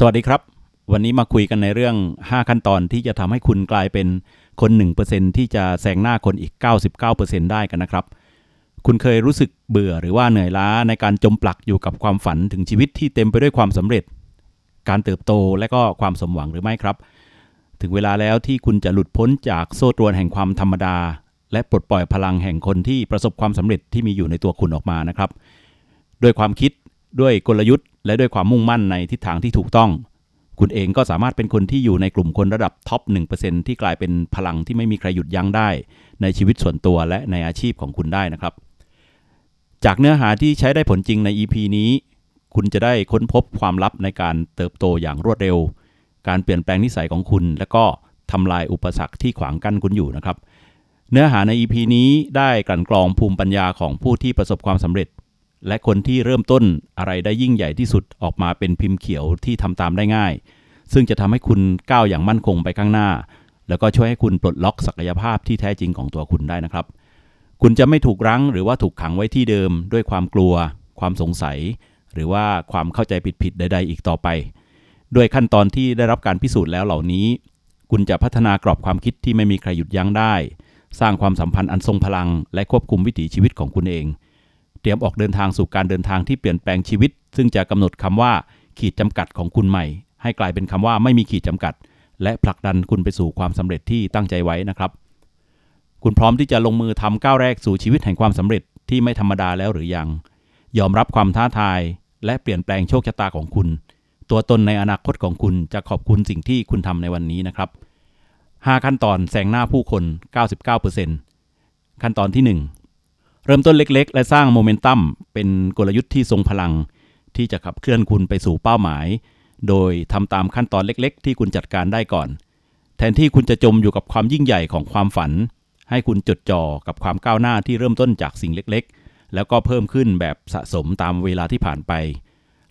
สวัสดีครับ วันนี้มาคุยกันในเรื่อง 5 ขั้นตอนที่จะทำให้คุณกลายเป็นคน 1%ที่จะแซงหน้าคนอีก 99%ได้กันนะครับ คุณเคยรู้สึกเบื่อหรือว่าเหนื่อยล้าในการจมปลักอยู่กับความฝันถึงชีวิตที่เต็มไปด้วยความสำเร็จ การเติบโตและก็ความสมหวังหรือไม่ครับ ถึงเวลาแล้วที่คุณจะหลุดพ้นจากโซ่ตรวนแห่งความธรรมดา และปลดปล่อยพลังแห่งคนที่ประสบความสำเร็จที่มีอยู่ในตัวคุณออกมานะครับ ด้วยความคิด ด้วยกลยุทธ์ และด้วยความมุ่งมั่นในทิศทางที่ถูกต้อง คุณเองก็สามารถเป็นคนที่อยู่ในกลุ่มคนระดับท็อป 1%ที่กลายเป็นพลังที่ไม่มีใครหยุดยั้งได้ ในชีวิตส่วนตัวและในอาชีพของคุณได้นะครับ จากเนื้อหาที่ใช้ได้ผลจริงใน EP นี้ คุณจะได้ค้นพบความลับในการเติบโตอย่างรวดเร็ว การเปลี่ยนแปลงนิสัยของคุณ และก็ทำลายอุปสรรคที่ขวางกั้นคุณอยู่นะครับ เนื้อหาใน EP นี้ได้กลั่นกรองภูมิปัญญาของผู้ที่ประสบความสำเร็จ และคนที่เริ่มต้นอะไรได้ยิ่งใหญ่ที่สุดออกมาเป็นพิมพ์เขียวที่ทำตามได้ง่าย ซึ่งจะทำให้คุณก้าวอย่างมั่นคงไปข้างหน้า แล้วก็ช่วยให้คุณปลดล็อกศักยภาพที่แท้จริงของตัวคุณได้นะครับ คุณจะไม่ถูกรั้งหรือว่าถูกขังไว้ที่เดิม ด้วยความกลัว ความสงสัย หรือว่าความเข้าใจผิดๆใด ๆ อีกต่อไป ด้วยขั้นตอนที่ได้รับการพิสูจน์แล้วเหล่านี้ คุณจะพัฒนากรอบความคิดที่ไม่มีใครหยุดยั้งได้ สร้างความสัมพันธ์อันทรงพลัง และควบคุมวิถีชีวิตของคุณเอง เตรียมออกเดินทางสู่การเดินทางที่เปลี่ยนแปลงชีวิต ซึ่งจะกำหนดคำว่าขีดจำกัดของคุณใหม่ ให้กลายเป็นคำว่าไม่มีขีดจำกัด และผลักดันคุณไปสู่ความสำเร็จที่ตั้งใจไว้นะครับ คุณพร้อมที่จะลงมือทำก้าวแรกสู่ชีวิตแห่งความสำเร็จที่ไม่ธรรมดาแล้วหรือยัง ยอมรับความท้าทาย และเปลี่ยนแปลงโชคชะตาของคุณ ตัวตนในอนาคตของคุณจะขอบคุณสิ่งที่คุณทำในวันนี้นะครับ5ขั้นตอนแซงหน้าผู้คน 99%ขั้นตอนที่ 1 เริ่มต้นเล็ก ๆ และสร้างโมเมนตัมเป็นกลยุทธ์ที่ทรงพลัง ที่จะขับเคลื่อนคุณไปสู่เป้าหมาย โดยทำตามขั้นตอนเล็ก ๆ ที่คุณจัดการได้ก่อน แทนที่คุณจะจมอยู่กับความยิ่งใหญ่ของความฝัน ให้คุณจดจ่อกับความก้าวหน้าที่เริ่มต้นจากสิ่งเล็ก ๆ แล้วก็เพิ่มขึ้นแบบสะสมตามเวลาที่ผ่านไป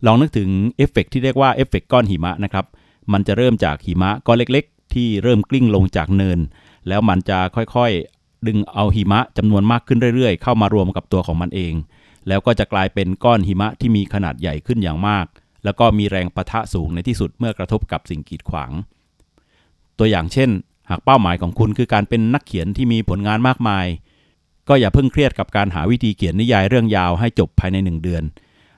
ลองนึกถึงเอฟเฟกต์ที่เรียกว่าเอฟเฟกต์ก้อนหิมะนะครับ มันจะเริ่มจากหิมะก้อนเล็ก ๆ ที่เริ่มกลิ้งลงจากเนิน แล้วมันจะค่อยๆ ดึงเอาหิมะจำนวนมากขึ้นเรื่อยๆ เข้ามารวมกับตัวของมันเอง แล้วก็จะกลายเป็นก้อนหิมะที่มีขนาดใหญ่ขึ้นอย่างมาก แล้วก็มีแรงปะทะสูงในที่สุดเมื่อกระทบกับสิ่งกีดขวาง ตัวอย่างเช่น หากเป้าหมายของคุณคือการเป็นนักเขียนที่มีผลงานมากมาย ก็อย่าเพิ่งเครียดกับการหาวิธีเขียนนิยายเรื่องยาวให้จบภายใน 1 เดือน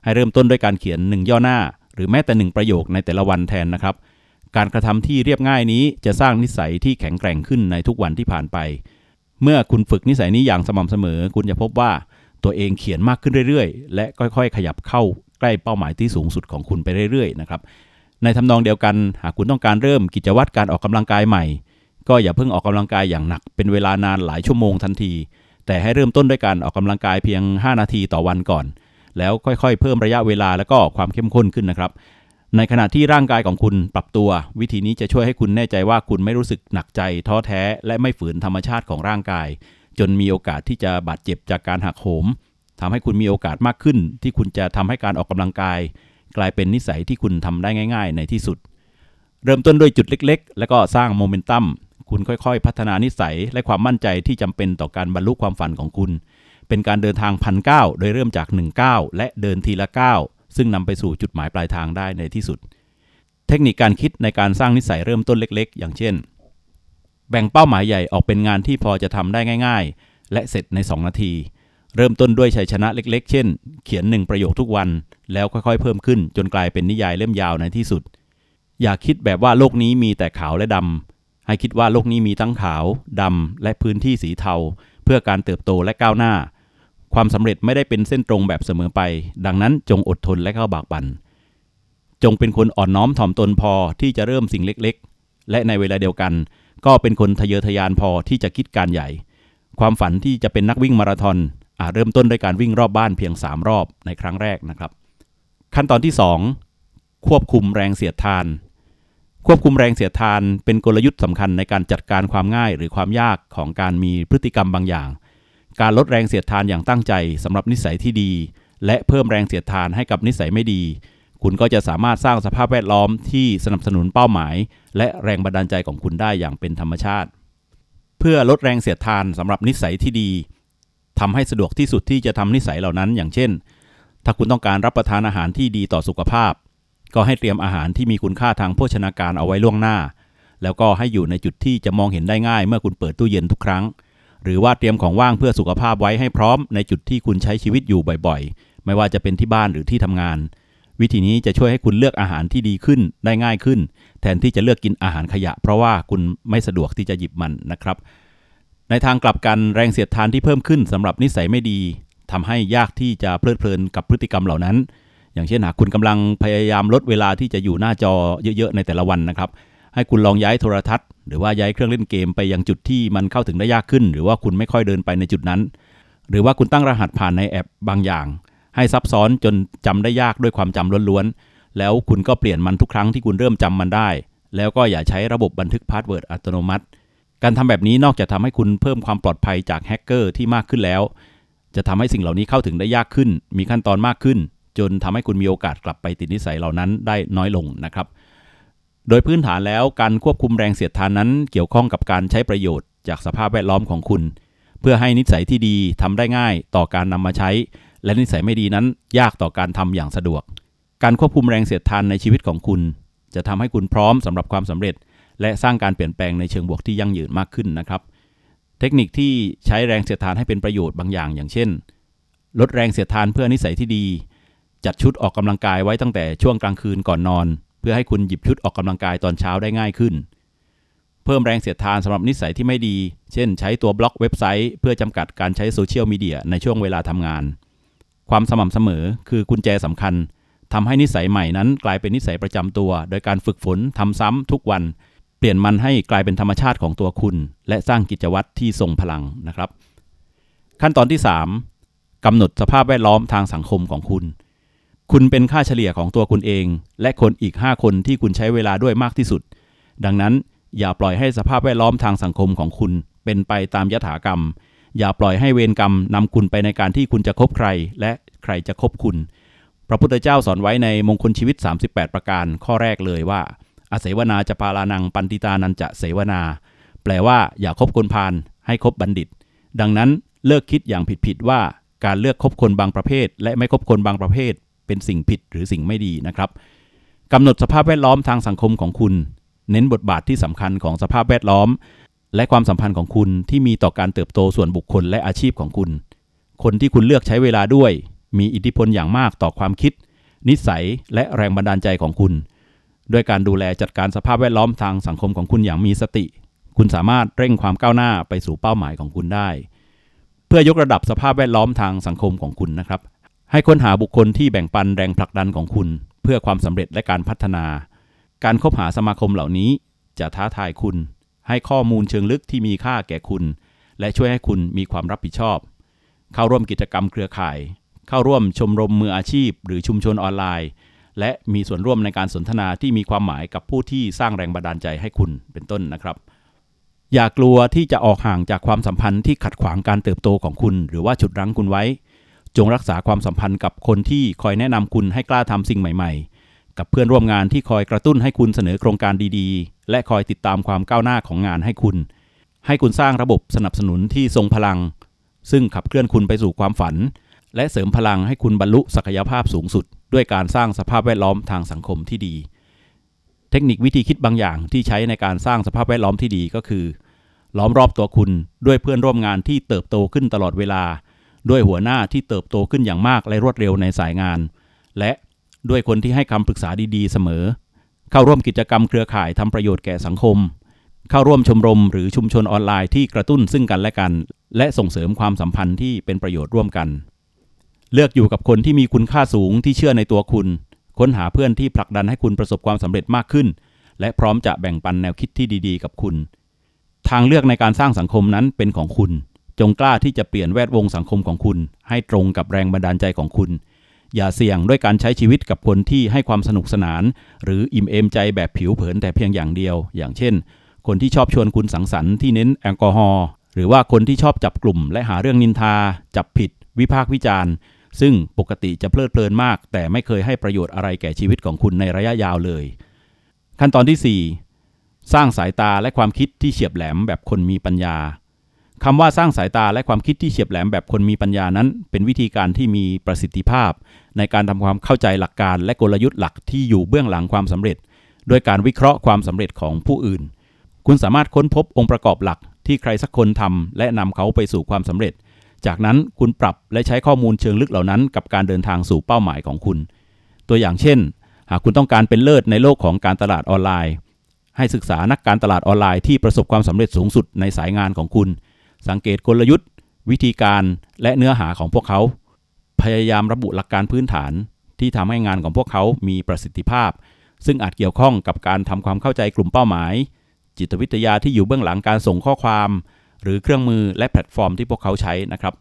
ให้เริ่มต้นด้วยการเขียน 1 ย่อหน้า หรือแม้แต่ 1 ประโยคในแต่ละวันแทนนะครับ การกระทำที่เรียบง่ายนี้จะสร้างนิสัยที่แข็งแกร่งขึ้นในทุกวันที่ผ่านไป เมื่อคุณฝึกนิสัยนี้อย่างสม่ำเสมอ คุณจะพบว่าตัวเองเขียนมากขึ้นเรื่อยๆ และค่อยๆ ขยับเข้าใกล้เป้าหมายที่สูงสุดของคุณไปเรื่อยๆนะครับในทำนองเดียวกัน หากคุณต้องการเริ่มกิจวัตรการออกกำลังกายใหม่ ก็อย่าเพิ่งออกกำลังกายอย่างหนัก เป็นเวลานานหลายชั่วโมงทันที แต่ให้เริ่มต้นด้วยการออกกำลังกายเพียง 5 นาทีต่อวันก่อน แล้วค่อยๆ เพิ่มระยะเวลาแล้วก็ความเข้มข้นขึ้นนะครับ ในขณะที่ร่างกายของคุณปรับตัว วิธีนี้จะช่วยให้คุณแน่ใจว่าคุณไม่รู้สึกหนักใจ ท้อแท้ และไม่ฝืนธรรมชาติของร่างกาย จนมีโอกาสที่จะบาดเจ็บจากการหักโหมทำให้คุณมีโอกาสมากขึ้น ที่คุณจะทำให้การออกกำลังกาย กลายเป็นนิสัยที่คุณทำได้ง่าย ๆ ในที่สุด เริ่มต้นด้วยจุดเล็ก ๆ แล้วก็สร้างโมเมนตัมคุณค่อยๆ พัฒนานิสัยและความมั่นใจที่จำเป็นต่อการบรรลุความฝันของคุณ เป็นการเดินทางพันก้าวโดยเริ่มจาก1ก้าวและเดินทีละก้าว ซึ่งนำไปสู่จุดหมายปลายทางได้ในที่สุด เทคนิคการคิดในการสร้างนิสัยเริ่มต้นเล็ก ๆ อย่างเช่น แบ่งเป้าหมายใหญ่ออกเป็นงานที่พอจะทำได้ง่าย ๆ และเสร็จใน 2 นาที เริ่มต้นด้วยชัยชนะเล็ก ๆ เช่น เขียนหนึ่งประโยคทุกวัน แล้วค่อยๆ เพิ่มขึ้น จนกลายเป็นนิยายเล่มยาวในที่สุด อย่าคิดแบบว่าโลกนี้มีแต่ขาวและดำให้คิดว่าโลกนี้มีทั้งขาวดำและพื้นที่สีเทา เพื่อการเติบโตและก้าวหน้า ความสำเร็จไม่ได้เป็นเส้นตรงแบบเสมอไป ดังนั้นจงอดทนและเข้าบากบัน่นจงเป็นคนอ่อนน้อมถ่อมตนพอที่จะเริ่มสิ่งเล็กๆ และในเวลาเดียวกัน ก็เป็นคนทะเยอทะยานพอที่จะคิดการใหญ่ ความฝันที่จะเป็นนักวิ่งมาราธอนอาจเริ่มต้นด้วยการวิ่งรอบบ้านเพียง 3 รอบในครั้งแรกนะครับ ขั้นตอนที่ 2 ควบคุมแรงเสียดทาน ควบคุมแรงเสียดทานเป็นกลยุทธ์สำคัญในการจัดการความง่ายหรือความยากของการมีพฤติกรรมบางอย่าง การลดแรงเสียดทานอย่างตั้งใจสำหรับนิสัยที่ดี และเพิ่มแรงเสียดทานให้กับนิสัยไม่ดี คุณก็จะสามารถสร้างสภาพแวดล้อมที่สนับสนุนเป้าหมาย และแรงบันดาลใจของคุณได้อย่างเป็นธรรมชาติ เพื่อลดแรงเสียดทานสำหรับนิสัยที่ดีทำให้สะดวกที่สุดที่จะทำนิสัยเหล่านั้น อย่างเช่น ถ้าคุณต้องการรับประทานอาหารที่ดีต่อสุขภาพ ก็ให้เตรียมอาหารที่มีคุณค่าทางโภชนาการเอาไว้ล่วงหน้า แล้วก็ให้อยู่ในจุดที่จะมองเห็นได้ง่าย เมื่อคุณเปิดตู้เย็นทุกครั้ง หรือว่าเตรียมของว่างเพื่อสุขภาพไว้ให้พร้อมในจุดที่คุณใช้ชีวิตอยู่บ่อยๆ ไม่ว่าจะเป็นที่บ้านหรือที่ทำงาน วิธีนี้จะช่วยให้คุณเลือกอาหารที่ดีขึ้นได้ง่ายขึ้น แทนที่จะเลือกกินอาหารขยะ เพราะว่าคุณไม่สะดวกที่จะหยิบมันนะครับ ในทางกลับกันแรงเสียดทานที่เพิ่มขึ้นสำหรับนิสัยไม่ดีทำให้ยากที่จะเพลิดเพลินกับพฤติกรรมเหล่านั้น อย่างเช่นหากคุณกำลังพยายามลดเวลาที่จะอยู่หน้าจอเยอะ ๆ ในแต่ละวันนะครับ ให้คุณลองย้ายโทรทัศน์ หรือว่าย้ายเครื่องเล่นเกมไปยังจุดที่มันเข้าถึงได้ยากขึ้น หรือว่าคุณไม่ค่อยเดินไปในจุดนั้น หรือว่าคุณตั้งรหัสผ่านในแอปบางอย่าง ให้ซับซ้อนจนจำได้ยากด้วยความจำล้วนๆแล้วคุณก็เปลี่ยนมันทุกครั้งที่คุณเริ่มจำมันได้ แล้วก็อย่าใช้ระบบบันทึกพาสเวิร์ดอัตโนมัติ การทำแบบนี้นอกจากทำให้คุณเพิ่มความปลอดภัยจากแฮกเกอร์ที่มากขึ้นแล้ว จะทำให้สิ่งเหล่านี้เข้าถึงได้ยากขึ้น มีขั้นตอนมากขึ้น จนทำให้คุณมีโอกาสกลับไปติดนิสัยเหล่านั้นได้น้อยลงนะครับ โดยพื้นฐานแล้วการควบคุมแรงเสียดทานนั้นเกี่ยวข้องกับการใช้ประโยชน์จากสภาพแวดล้อมของคุณ เพื่อให้นิสัยที่ดีทำได้ง่ายต่อการนำมาใช้ และนิสัยไม่ดีนั้นยากต่อการทำอย่างสะดวก การควบคุมแรงเสียดทานในชีวิตของคุณ จะทำให้คุณพร้อมสำหรับความสำเร็จ และสร้างการเปลี่ยนแปลงในเชิงบวกที่ยั่งยืนมากขึ้นนะครับ เทคนิคที่ใช้แรงเสียดทานให้เป็นประโยชน์บางอย่าง อย่างเช่น ลดแรงเสียดทานเพื่อนิสัยที่ดี จัดชุดออกกำลังกายไว้ตั้งแต่ช่วงกลางคืนก่อนนอน เพื่อให้คุณหยิบชุดออกกำลังกายตอนเช้าได้ง่ายขึ้น เพิ่มแรงเสียดทานสำหรับนิสัยที่ไม่ดี เช่น ใช้ตัวบล็อกเว็บไซต์ เพื่อจำกัดการใช้โซเชียลมีเดียในช่วงเวลาทำงาน ความสม่ำเสมอคือกุญแจสำคัญทำให้นิสัยใหม่นั้นกลายเป็นนิสัยประจำตัว โดยการฝึกฝนทำซ้ำทุกวัน เปลี่ยนมันให้กลายเป็นธรรมชาติของตัวคุณ และสร้างกิจวัตรที่ทรงพลังนะครับ ขั้นตอนที่ 3กำหนดสภาพแวดล้อมทางสังคมของคุณ คุณเป็นค่าเฉลี่ยของตัวคุณเอง และคนอีก 5 คนที่คุณใช้เวลาด้วยมากที่สุด ดังนั้นอย่าปล่อยให้สภาพแวดล้อมทางสังคมของคุณเป็นไปตามยถากรรม อย่าปล่อยให้เวรกรรมนำคุณไปในการที่คุณจะคบใคร และใครจะคบคุณ พระพุทธเจ้าสอนไว้ในมงคลชีวิต 38 ประการข้อแรกเลยว่า อาเสวนาจะปาลานังปันติตานันจะเสวนา แปลว่าอย่าคบคนพาลให้คบบัณฑิต ดังนั้นเลิกคิดอย่างผิดๆว่าการเลือกคบคนบางประเภท และไม่คบคนบางประเภท เป็นสิ่งผิดหรือสิ่งไม่ดีนะครับกำหนดสภาพแวดล้อมทางสังคมของคุณ เน้นบทบาทที่สำคัญของสภาพแวดล้อม และความสัมพันธ์ของคุณที่มีต่อการเติบโตส่วนบุคคลและอาชีพของคุณ คนที่คุณเลือกใช้เวลาด้วย มีอิทธิพลอย่างมากต่อความคิด นิสัยและแรงบันดาลใจของคุณ ด้วยการดูแลจัดการสภาพแวดล้อมทางสังคมของคุณอย่างมีสติ คุณสามารถเร่งความก้าวหน้าไปสู่เป้าหมายของคุณได้ เพื่อยกระดับสภาพแวดล้อมทางสังคมของคุณนะครับ ให้ค้นหาบุคคลที่แบ่งปันแรงผลักดันของคุณ เพื่อความสำเร็จและการพัฒนา การคบหาสมาคมเหล่านี้จะท้าทายคุณ ให้ข้อมูลเชิงลึกที่มีค่าแก่คุณ และช่วยให้คุณมีความรับผิดชอบ เข้าร่วมกิจกรรมเครือข่าย เข้าร่วมชมรมมืออาชีพ หรือชุมชนออนไลน์ และมีส่วนร่วมในการสนทนาที่มีความหมายกับผู้ที่สร้างแรงบันดาลใจให้คุณเป็นต้นนะครับ อย่ากลัวที่จะออกห่างจากความสัมพันธ์ที่ขัดขวางการเติบโตของคุณ หรือว่าฉุดรั้งคุณไว้ จงรักษาความสัมพันธ์กับคนที่คอยแนะนำคุณให้กล้าทำสิ่งใหม่ๆ กับเพื่อนร่วมงานที่คอยกระตุ้นให้คุณเสนอโครงการดีๆ และคอยติดตามความก้าวหน้าของงานให้คุณ ให้คุณสร้างระบบสนับสนุนที่ทรงพลัง ซึ่งขับเคลื่อนคุณไปสู่ความฝัน และเสริมพลังให้คุณบรรลุศักยภาพสูงสุด ด้วยการสร้างสภาพแวดล้อมทางสังคมที่ดี เทคนิควิธีคิดบางอย่างที่ใช้ในการสร้างสภาพแวดล้อมที่ดีก็คือ ล้อมรอบตัวคุณด้วยเพื่อนร่วมงานที่เติบโตขึ้นตลอดเวลา ด้วยหัวหน้าที่เติบโตขึ้นอย่างมากและรวดเร็วในสายงาน และด้วยคนที่ให้คำปรึกษาดีๆ เสมอ เข้าร่วมกิจกรรมเครือข่ายทำประโยชน์แก่สังคม เข้าร่วมชมรมหรือชุมชนออนไลน์ที่กระตุ้นซึ่งกันและกัน และส่งเสริมความสัมพันธ์ที่เป็นประโยชน์ร่วมกัน เลือกอยู่กับคนที่มีคุณค่าสูงที่เชื่อในตัวคุณ ค้นหาเพื่อนที่ผลักดันให้คุณประสบความสำเร็จมากขึ้น และพร้อมจะแบ่งปันแนวคิดที่ดี ๆ กับคุณ ทางเลือกในการสร้างสังคมนั้นเป็นของคุณ จงกล้าที่จะเปลี่ยนแวดวงสังคมของคุณ ให้ตรงกับแรงบันดาลใจของคุณ อย่าเสี่ยงด้วยการใช้ชีวิตกับคนที่ให้ความสนุกสนาน หรืออิ่มเอมใจแบบผิวเผินแต่เพียงอย่างเดียว อย่างเช่น คนที่ชอบชวนคุณสังสรรค์ที่เน้นแอลกอฮอล์หรือว่าคนที่ชอบจับกลุ่ม และหาเรื่องนินทา จับผิด วิพากษ์วิจารณ์ ซึ่งปกติจะเพลิดเพลินมาก แต่ไม่เคยให้ประโยชน์อะไรแก่ชีวิตของคุณในระยะยาวเลย ขั้นตอนที่ 4 สร้างสายตาและความคิดที่เฉียบแหลมแบบคนมีปัญญา คำว่าสร้างสายตาและความคิดที่เฉียบแหลมแบบคนมีปัญญานั้น เป็นวิธีการที่มีประสิทธิภาพ ในการทำความเข้าใจหลักการและกลยุทธ์หลักที่อยู่เบื้องหลังความสำเร็จ ด้วยการวิเคราะห์ความสำเร็จของผู้อื่น คุณสามารถค้นพบองค์ประกอบหลักที่ใครสักคนทำและนำเขาไปสู่ความสำเร็จ จากนั้นคุณปรับและใช้ข้อมูลเชิงลึกเหล่านั้น กับการเดินทางสู่เป้าหมายของคุณ ตัวอย่างเช่น หากคุณต้องการเป็นเลิศในโลกของการตลาดออนไลน์ ให้ศึกษานักการตลาดออนไลน์ที่ประสบความสำเร็จสูงสุดในสายงานของคุณ สังเกตกลยุทธ์ วิธีการและเนื้อหาของพวกเขา พยายามระบุหลักการพื้นฐาน ที่ทำให้งานของพวกเขามีประสิทธิภาพ ซึ่งอาจเกี่ยวข้องกับการทำความเข้าใจกลุ่มเป้าหมาย จิตวิทยาที่อยู่เบื้องหลังการส่งข้อความ หรือเครื่องมือและแพลตฟอร์มที่พวกเขาใช้นะครับ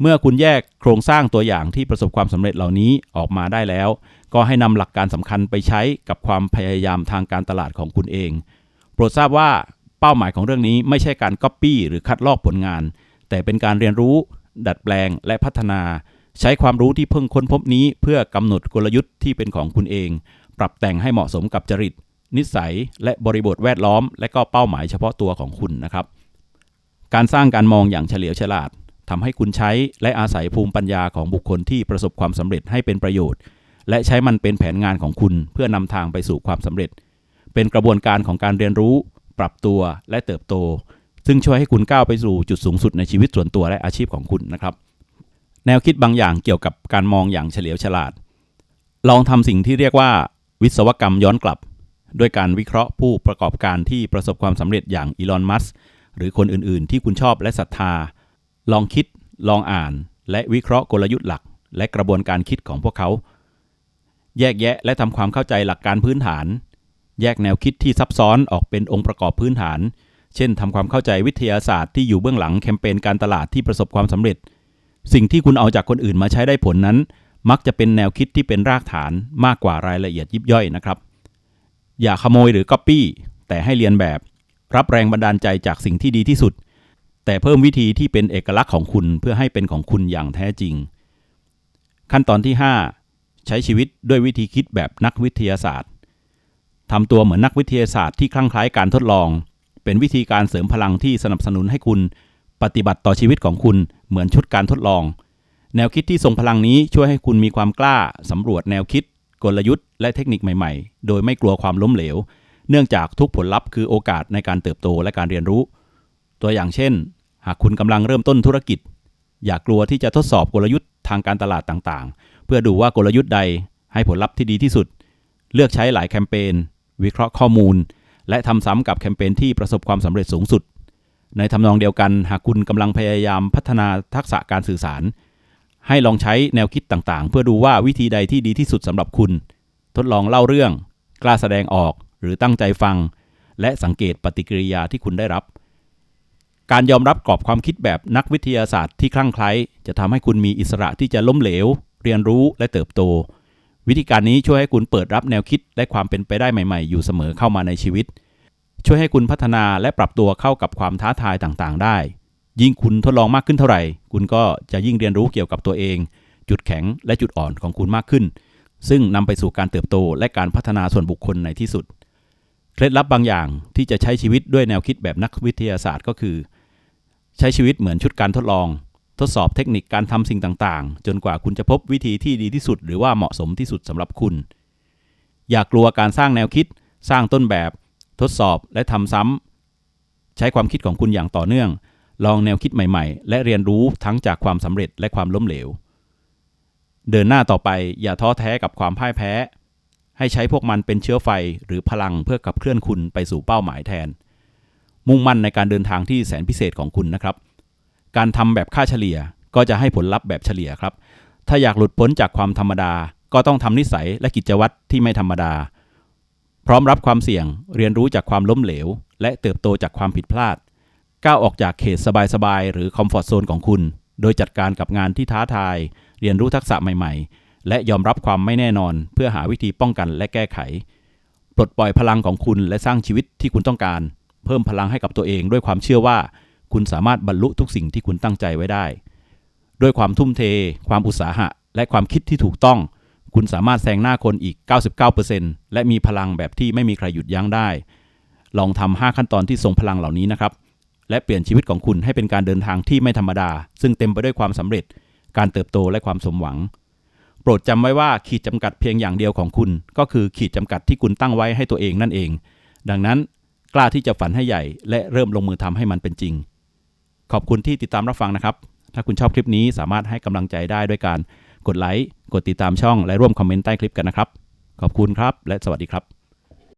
เมื่อคุณแยกโครงสร้างตัวอย่างที่ประสบความสำเร็จเหล่านี้ออกมาได้แล้ว ก็ให้นำหลักการสำคัญไปใช้กับความพยายามทางการตลาดของคุณเอง โปรดทราบว่า ป้าหมายของเรื่องนี้ไม่ใช่การก๊อปปี้หรือคัดลอกผลงาน แต่เป็นการเรียนรู้ ดัดแปลงและพัฒนา ใช้ความรู้ที่เพิ่งค้นพบนี้ เพื่อกำหนดกลยุทธ์ที่เป็นของคุณเอง ปรับแต่งให้เหมาะสมกับจริต นิสัย และบริบทแวดล้อม และก็เป้าหมายเฉพาะตัวของคุณนะครับ การสร้างการมองอย่างเฉลียวฉลาดทำให้คุณใช้และอาศัยภูมิปัญญาของบุคคลที่ประสบความสำเร็จให้เป็นประโยชน์ และใช้มันเป็นแผนงานของคุณเพื่อนำทางไปสู่ความสำเร็จ เป็นกระบวนการของการเรียนรู้ ปรับตัวและเติบโต ซึ่งช่วยให้คุณก้าวไปสู่จุดสูงสุดในชีวิตส่วนตัวและอาชีพของคุณนะครับ แนวคิดบางอย่างเกี่ยวกับการมองอย่างเฉลียวฉลาด ลองทำสิ่งที่เรียกว่า วิศวกรรมย้อนกลับ ด้วยการวิเคราะห์ผู้ประกอบการที่ประสบความสำเร็จอย่างอีลอน มัสหรือคนอื่นๆ ที่คุณชอบและศรัทธา ลองคิด ลองอ่าน และวิเคราะห์กลยุทธ์หลัก และกระบวนการคิดของพวกเขา แยกแยะและทำความเข้าใจหลักการพื้นฐาน แยกแนวคิดที่ซับซ้อนออกเป็นองค์ประกอบพื้นฐาน เช่นทำความเข้าใจวิทยาศาสตร์ที่อยู่เบื้องหลังแคมเปญการตลาดที่ประสบความสำเร็จ สิ่งที่คุณเอาจากคนอื่นมาใช้ได้ผลนั้น มักจะเป็นแนวคิดที่เป็นรากฐานมากกว่ารายละเอียดยิบย่อยนะครับ อย่าขโมยหรือก๊อปปี้แต่ให้เรียนแบบ รับแรงบันดาลใจจากสิ่งที่ดีที่สุด แต่เพิ่มวิธีที่เป็นเอกลักษณ์ของคุณเพื่อให้เป็นของคุณอย่างแท้จริง ขั้นตอนที่ 5 ใช้ชีวิตด้วยวิธีคิดแบบนักวิทยาศาสตร์ ทำตัวเหมือนนักวิทยาศาสตร์ที่คลั่งไคล้การทดลอง เป็นวิธีการเสริมพลังที่สนับสนุนให้คุณ ปฏิบัติต่อชีวิตของคุณเหมือนชุดการทดลอง แนวคิดที่ทรงพลังนี้ช่วยให้คุณมีความกล้าสำรวจแนวคิด กลยุทธ์และเทคนิคใหม่ๆ โดยไม่กลัวความล้มเหลว เนื่องจากทุกผลลัพธ์คือโอกาสในการเติบโตและการเรียนรู้ ตัวอย่างเช่น หากคุณกำลังเริ่มต้นธุรกิจ อย่ากลัวที่จะทดสอบกลยุทธ์ทางการตลาดต่างๆ เพื่อดูว่ากลยุทธ์ใดให้ผลลัพธ์ที่ดีที่สุด เลือกใช้หลายแคมเปญ วิเคราะห์ข้อมูล และทำซ้ำกับแคมเปญที่ประสบความสำเร็จสูงสุด ในทำนองเดียวกันหากคุณกำลังพยายามพัฒนาทักษะการสื่อสาร ให้ลองใช้แนวคิดต่างๆ เพื่อดูว่าวิธีใดที่ดีที่สุดสำหรับคุณ ทดลองเล่าเรื่อง กล้าแสดงออกหรือตั้งใจฟัง และสังเกตปฏิกิริยาที่คุณได้รับ การยอมรับกรอบความคิดแบบนักวิทยาศาสตร์ที่คลั่งไคล้จะทำให้คุณมีอิสระที่จะล้มเหลว เรียนรู้และเติบโต วิธีการนี้ช่วยให้คุณเปิดรับแนวคิดและความเป็นไปได้ใหม่ๆ อยู่เสมอเข้ามาในชีวิต ช่วยให้คุณพัฒนาและปรับตัวเข้ากับความท้าทายต่างๆ ได้ ยิ่งคุณทดลองมากขึ้นเท่าไหร่ คุณก็จะยิ่งเรียนรู้เกี่ยวกับตัวเอง จุดแข็งและจุดอ่อนของคุณมากขึ้น ซึ่งนำไปสู่การเติบโตและการพัฒนาส่วนบุคคลในที่สุด เคล็ดลับบางอย่างที่จะใช้ชีวิตด้วยแนวคิดแบบนักวิทยาศาสตร์ก็คือ ใช้ชีวิตเหมือนชุดการทดลอง ทดสอบเทคนิคการทำสิ่งต่างๆ จนกว่าคุณจะพบวิธีที่ดีที่สุด หรือว่าเหมาะสมที่สุดสำหรับคุณ อย่ากลัวการสร้างแนวคิด สร้างต้นแบบ ทดสอบและทำซ้ำใช้ความคิดของคุณอย่างต่อเนื่อง ลองแนวคิดใหม่ๆ และเรียนรู้ทั้งจากความสำเร็จและความล้มเหลว เดินหน้าต่อไปอย่าท้อแท้กับความพ่ายแพ้ ให้ใช้พวกมันเป็นเชื้อไฟหรือพลังเพื่อขับเคลื่อนคุณไปสู่เป้าหมายแทน มุ่งมั่นในการเดินทางที่แสนพิเศษของคุณนะครับ การทำแบบค่าเฉลี่ยก็จะให้ผลลัพธ์แบบเฉลี่ยครับ ถ้าอยากหลุดพ้นจากความธรรมดา ก็ต้องทำนิสัยและกิจวัตรที่ไม่ธรรมดา พร้อมรับความเสี่ยง เรียนรู้จากความล้มเหลว และเติบโตจากความผิดพลาด ก้าวออกจากเขตสบายๆหรือคอมฟอร์ทโซนของคุณ โดยจัดการกับงานที่ท้าทาย เรียนรู้ทักษะใหม่ ๆ และยอมรับความไม่แน่นอน เพื่อหาวิธีป้องกันและแก้ไข ปลดปล่อยพลังของคุณและสร้างชีวิตที่คุณต้องการ เพิ่มพลังให้กับตัวเองด้วยความเชื่อว่า คุณสามารถบรรลุทุกสิ่งที่คุณตั้งใจไว้ได้ ด้วยความทุ่มเท ความอุตสาหะ และความคิดที่ถูกต้อง คุณสามารถแซงหน้าคนอีก 99%และมีพลังแบบที่ไม่มีใครหยุดยั้งได้ ลองทำ5ขั้นตอนที่ทรงพลังเหล่านี้นะครับ และเปลี่ยนชีวิตของคุณให้เป็นการเดินทางที่ไม่ธรรมดา ซึ่งเต็มไปด้วยความสำเร็จ การเติบโตและความสมหวัง โปรดจำไว้ว่าขีดจำกัดเพียงอย่างเดียวของคุณ ก็คือขีดจำกัดที่คุณตั้งไว้ให้ตัวเองนั่นเอง ดังนั้นกล้าที่จะฝันให้ใหญ่ และเริ่มลงมือทำให้มันเป็นจริง ขอบคุณที่ติดตามรับฟังนะครับ ถ้าคุณชอบคลิปนี้สามารถให้กำลังใจได้ด้วยการกดไลค์ กดติดตามช่อง และร่วมคอมเมนต์ใต้คลิปกันนะครับ ขอบคุณครับ และสวัสดีครับ